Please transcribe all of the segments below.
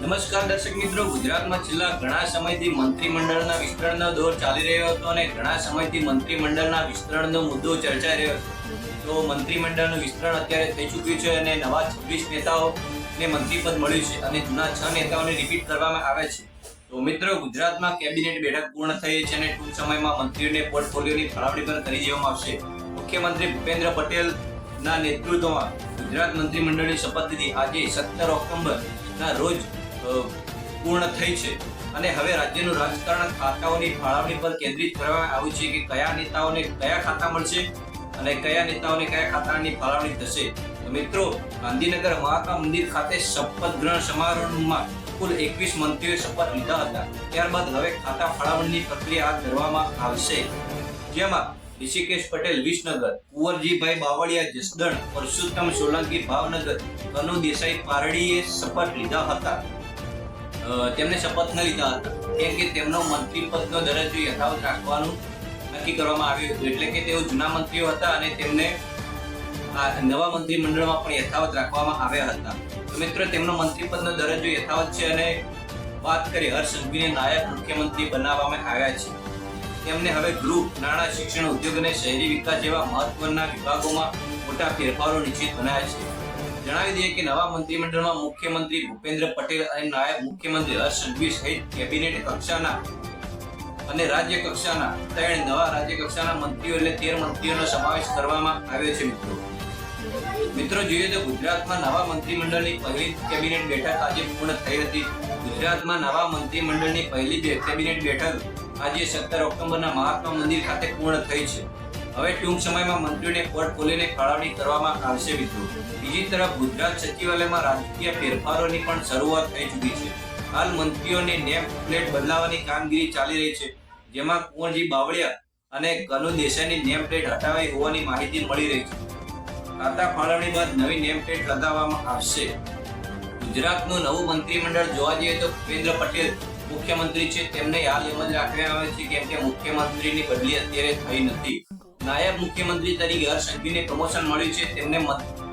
નમસ્કાર દર્શક મિત્રો, ગુજરાતમાં છેલ્લા ઘણા સમયથી મંત્રીમંડળના વિસ્તરણનો દોર ચાલી રહ્યો હતો અને ઘણા સમયથી મંત્રીમંડળના વિસ્તરણનો મુદ્દો ચર્ચાઈ રહ્યો હતો. તો મંત્રીમંડળનું વિસ્તરણ અત્યારે થઈ ચૂક્યું છે અને નવા છવ્વીસ નેતાઓને મંત્રીપદ મળ્યું છે અને જૂના છ નેતાઓને રિપીટ કરવામાં આવે છે. તો મિત્રો, ગુજરાતમાં કેબિનેટ બેઠક પૂર્ણ થઈ છે અને ટૂંક સમયમાં મંત્રીઓને પોર્ટફોલિયોની ફાળવણી પણ કરી દેવામાં આવશે. મુખ્યમંત્રી ભૂપેન્દ્ર પટેલ ના નેતૃત્વમાં ગુજરાત મંત્રીમંડળની શપથવિધિ આજે સત્તર ઓક્ટોબર ના રોજ પૂર્ણ થઈ છે. અને હવે રાજ્યનું રાજકારણ ખાતાઓની ફાળવણી પર કેન્દ્રિત કરવામાં આવ્યું છે કે કયા નેતાઓને કયા ખાતા મળશે અને કયા નેતાઓને કયા ખાતાની ફાળવણી થશે. મિત્રો, ગાંધીનગર મહાત્મા મંદિર ખાતે શપથ ગ્રહણ સમારોહમાં કુલ એકવીસ મંત્રીઓએ શપથ લીધા હતા. ત્યારબાદ હવે ખાતા ફાળવણીની પ્રક્રિયા હાથ ધરવામાં આવશે. જેમાં ઋષિકેશ પટેલ, વિસનગર, કુંવરજીભાઈ બાવળિયા, જસદણ પરશુત્તમ સોલંકી, ભાવનગર, કનુ દેસાઈ પારડીએ શપથ લીધા હતા. તેમને શપથ ન લીધા હતા. કેમ કે તેમનો મંત્રી પદનો દરજ્જો યથાવત રાખવાનું નક્કી કરવામાં આવ્યું હતું. એટલે કે તેઓ જૂના મંત્રીઓ હતા અને તેમને નવા મંત્રીમંડળમાં પણ યથાવત રાખવામાં આવ્યા હતા. તો મિત્રો, તેમનો મંત્રી પદનો દરજ્જો યથાવત છે અને વાત કરીએ હર્ષ સંઘવીને નાયબ મુખ્યમંત્રી બનાવવામાં આવ્યા છે. તેમને હવે ગૃહ, નાણાં, શિક્ષણ, ઉદ્યોગ અને શહેરી વિકાસ જેવા મહત્વના વિભાગોમાં મોટા ફેરફારો નિશ્ચિત બનાવ્યા છે. જણાવી દઈએ કે નવા મંત્રીમંડળમાં મુખ્યમંત્રી ભૂપેન્દ્ર પટેલ અને નાયબ મુખ્યમંત્રી હર્ષ સંઘવી સહિત કેબિનેટ કક્ષાના અને રાજ્ય કક્ષાના ત્રણ નવા રાજ્ય કક્ષાના મંત્રીઓ એટલે તેર મંત્રીઓનો સમાવેશ કરવામાં આવ્યો છે, મિત્રો. મિત્રો, જોઈએ તો ગુજરાતમાં નવા મંત્રીમંડળની પહેલી કેબિનેટ બેઠક આજે પૂર્ણ થઈ હતી. ગુજરાતમાં નવા મંત્રીમંડળની પહેલી કેબિનેટ બેઠક આજે સત્તર ઓક્ટોબરના મહાત્મા મંદિર ખાતે પૂર્ણ થઈ છે. હવે ટૂંક સમયમાં મંત્રીઓને પોર્ટફોલિયોની ફાળવણી કરવામાં આવશે મિત્રો. બીજી તરફ ગુજરાત સચિવાલયમાં રાજકીય ફેરફારોની પણ શરૂઆત થઈ ચૂકી છે. હાલ મંત્રીઓની નેમ પ્લેટ બદલાવાની કામગીરી ચાલી રહી છે, જેમાં કુંવરજી બાવળિયા અને કનુ દેસાઈની નેમ પ્લેટ હટાવાઈ હોવાની માહિતી મળી રહી છે. ખાતા ફાળવણી બાદ નવી નેમ પ્લેટ લગાવવામાં આવશે. ગુજરાતનું નવું મંત્રીમંડળ જોવા જઈએ તો ભૂપેન્દ્ર પટેલ મુખ્યમંત્રી છે. તેમને હાલ એમ જ રાખવામાં આવે છે, કેમ કે મુખ્યમંત્રીની બદલી અત્યારે થઈ નથી. નાયબ મુખ્યમંત્રી તરીકે હર્ષ સંઘવીને પ્રમોશન મળ્યું છે. તેમને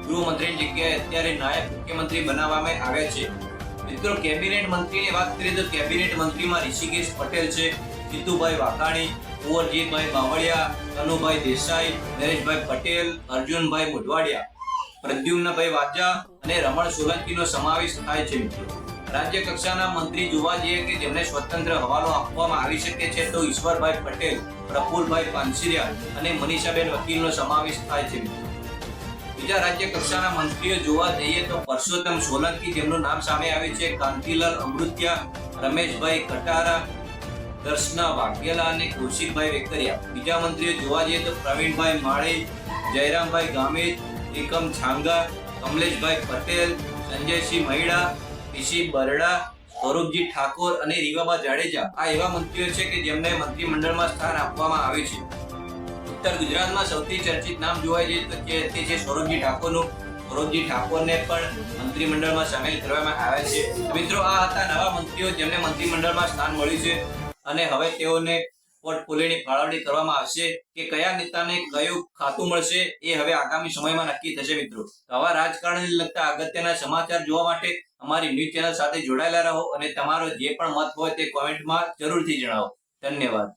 ગૃહમંત્રીની જગ્યાએ અત્યારે નાયબ મુખ્યમંત્રી બનાવવામાં આવ્યા છે. મિત્રો, કેબિનેટ મંત્રીની વાત કરીએ તો કેબિનેટ મંત્રીમાં ઋષિકેશ પટેલ છે, જીતુભાઈ વાકાણી કુંવરજીભાઈ બાવળિયા, કનુભાઈ દેસાઈ, નરેશભાઈ પટેલ, અર્જુનભાઈ મોઢવાડિયા, પ્રદ્યુમ્નભાઈ વાજા અને રમણ સોલંકીનો સમાવેશ થાય છે, મિત્રો. રાજ્ય કક્ષાના મંત્રી જોવા જઈએ કે જેમને સ્વતંત્ર હવાલો આપવામાં આવી શકે છે તો ઈશ્વરભાઈ પટેલ, પ્રફુલભાઈ પાનસિરિયા અને મનીષાબેન વકીલનો સમાવેશ થાય છે. બીજા રાજ્ય કક્ષાના મંત્રીઓ જોવા જઈએ તો પરસોત્તમ સોલંકી, જેમનું નામ સામે આવ્યું છે, કાંતિલાલ અમૃત્યા, રમેશભાઈ કટારા, દર્શના વાઘેલા અને કૌશિકભાઈ વેકરિયા. બીજા મંત્રીઓ જોવા જઈએ તો પ્રવીણભાઈ માળી, જયરામભાઈ ગામિત એકમ છાંગા, કમલેશભાઈ પટેલ, સંજયસિંહ મહિડા પીસી બરડા, સ્વરૂપજી ઠાકોર અને રીવાબા જાડેજા. આ એવા મંત્રીઓ છે કે જેમને મંત્રીમંડળમાં સ્થાન આપવામાં આવ્યું છે. ઉત્તર ગુજરાતમાં સૌથી ચર્ચિત નામ જોવા જઈએ તો તે છે સૌરભજી ઠાકોરનું. સૌરભજી ઠાકોરને પણ મંત્રીમંડળમાં સામેલ કરવામાં આવ્યા છે. મિત્રો, આ હતા નવા મંત્રીઓ જેમને મંત્રીમંડળમાં સ્થાન મળ્યું છે અને હવે તેઓને પોર્ટફોલિયોની ફાળવણી કરવામાં આવશે કે કયા નેતાને કયું ખાતું મળશે એ હવે આગામી સમયમાં નક્કી થશે મિત્રો. આવા રાજકારણને લગતા અગત્યના સમાચાર જોવા માટે અમારી ન્યૂઝ ચેનલ સાથે જોડાયેલા રહો અને તમારો જે પણ મત હોય તે કોમેન્ટમાં જરૂરથી જણાવો. ધન્યવાદ.